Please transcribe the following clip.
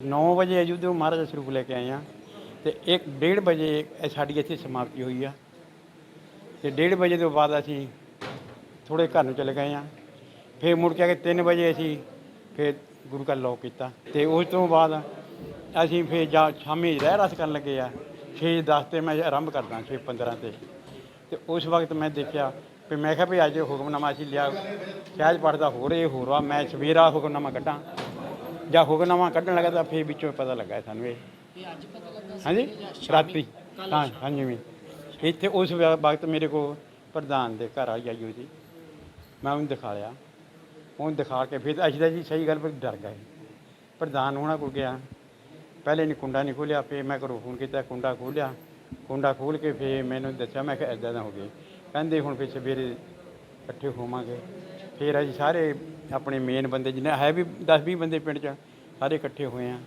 9 ਵਜੇ ਜਦੋਂ ਮਹਾਰਾਜ ਦਾ ਸਰੂਪ ਲੈ ਕੇ ਆਏ ਆ ਤੇ 1:30 ਵਜੇ ਇਹ ਸਾਡੀ ਇੱਥੇ ਸਮਾਪਤੀ ਹੋਈ ਆ। ਤੇ 1:30 ਵਜੇ ਤੋਂ ਬਾਅਦ ਅਸੀਂ ਥੋੜੇ ਘਰ ਨੂੰ ਚਲੇ ਗਏ ਆ ਫਿਰ ਮੁੜ ਕੇ ਆ ਕੇ 3 ਵਜੇ ਅਸੀਂ ਫਿਰ ਗੁਰੂ ਘਰ ਲੋਕ ਕੀਤਾ। ਤੇ ਉਸ ਤੋਂ ਬਾਅਦ ਅਸੀਂ ਫਿਰ ਜਾ ਸ਼ਾਮੀ ਰਹਿ ਰਸ ਕਰਨ ਲੱਗੇ ਆ। 6:10 ਤੇ ਮੈਂ ਆਰੰਭ ਕਰਦਾ 6:15 ਤੇ। ਤੇ ਉਸ ਵਕਤ ਮੈਂ ਦੇਖਿਆ ਵੀ ਮੈਂ ਕਿਹਾ ਵੀ ਅੱਜ ਹੁਕਮਨਾਮਾ ਅਸੀਂ ਲਿਆ। ਸਹਿਜ ਪੜਦਾ ਹੋ ਰਹੇ ਹੋਰ ਆ, ਮੈਂ ਸਵੇਰਾ ਹੁਕਮਨਾਮਾ ਕੱਢਾਂ। ਜਾਂ ਹੁਕਮਨਾਮਾ ਕੱਢਣ ਲੱਗਾ ਤਾਂ ਫਿਰ ਵਿੱਚੋਂ ਪਤਾ ਲੱਗਾ ਸਾਨੂੰ ਇਹ। ਇਹ ਅੱਜ ਪਤਾ ਲੱਗਾ ਹਾਂਜੀ? ਜਾਂ ਰਾਤੀ ਹਾਂ ਹਾਂਜੀ ਵੀ ਇੱਥੇ ਉਸ ਵਕਤ ਮੇਰੇ ਕੋ ਪ੍ਰਧਾਨ ਦੇ ਘਰ ਆਈ ਆਈ ਸੀ ਮੈਂ ਉਹਨੂੰ ਦਿਖਾ ਲਿਆ। ਉਹਨੂੰ ਦਿਖਾ ਕੇ ਫਿਰ ਅਸੀਂ ਤਾਂ ਜੀ ਸਹੀ ਗੱਲ ਪਰ ਡਰ ਗਏ। ਪ੍ਰਧਾਨ ਉਹਨਾਂ ਕੋਲ ਗਿਆ। ਪਹਿਲੇ ਨੇ ਕੁੰਡਾ ਨਹੀਂ ਖੋਲਿਆ ਫਿਰ ਮੈਂ ਘਰੋਂ ਫੋਨ ਕੀਤਾ ਕੁੰਡਾ ਖੋਲਿਆ ਕੁੰਡਾ ਖੋਲ ਕੇ ਫਿਰ ਮੈਨੂੰ ਦੱਸਿਆ ਮੈਂ ਕਿਹਾ ਇੱਦਾਂ ਦਾ ਹੋ ਗਿਆ ਕਹਿੰਦੇ ਹੁਣ ਫਿਰ ਸਵੇਰੇ ਇਕੱਠੇ ਹੋਵਾਂਗੇ। ਫਿਰ ਅਸੀਂ ਸਾਰੇ ਆਪਣੇ ਮੇਨ ਬੰਦੇ ਜਿੰਨੇ ਹੈ ਵੀ 10 20 ਬੰਦੇ ਪਿੰਡ 'ਚ ਸਾਰੇ ਇਕੱਠੇ ਹੋਏ ਹਾਂ।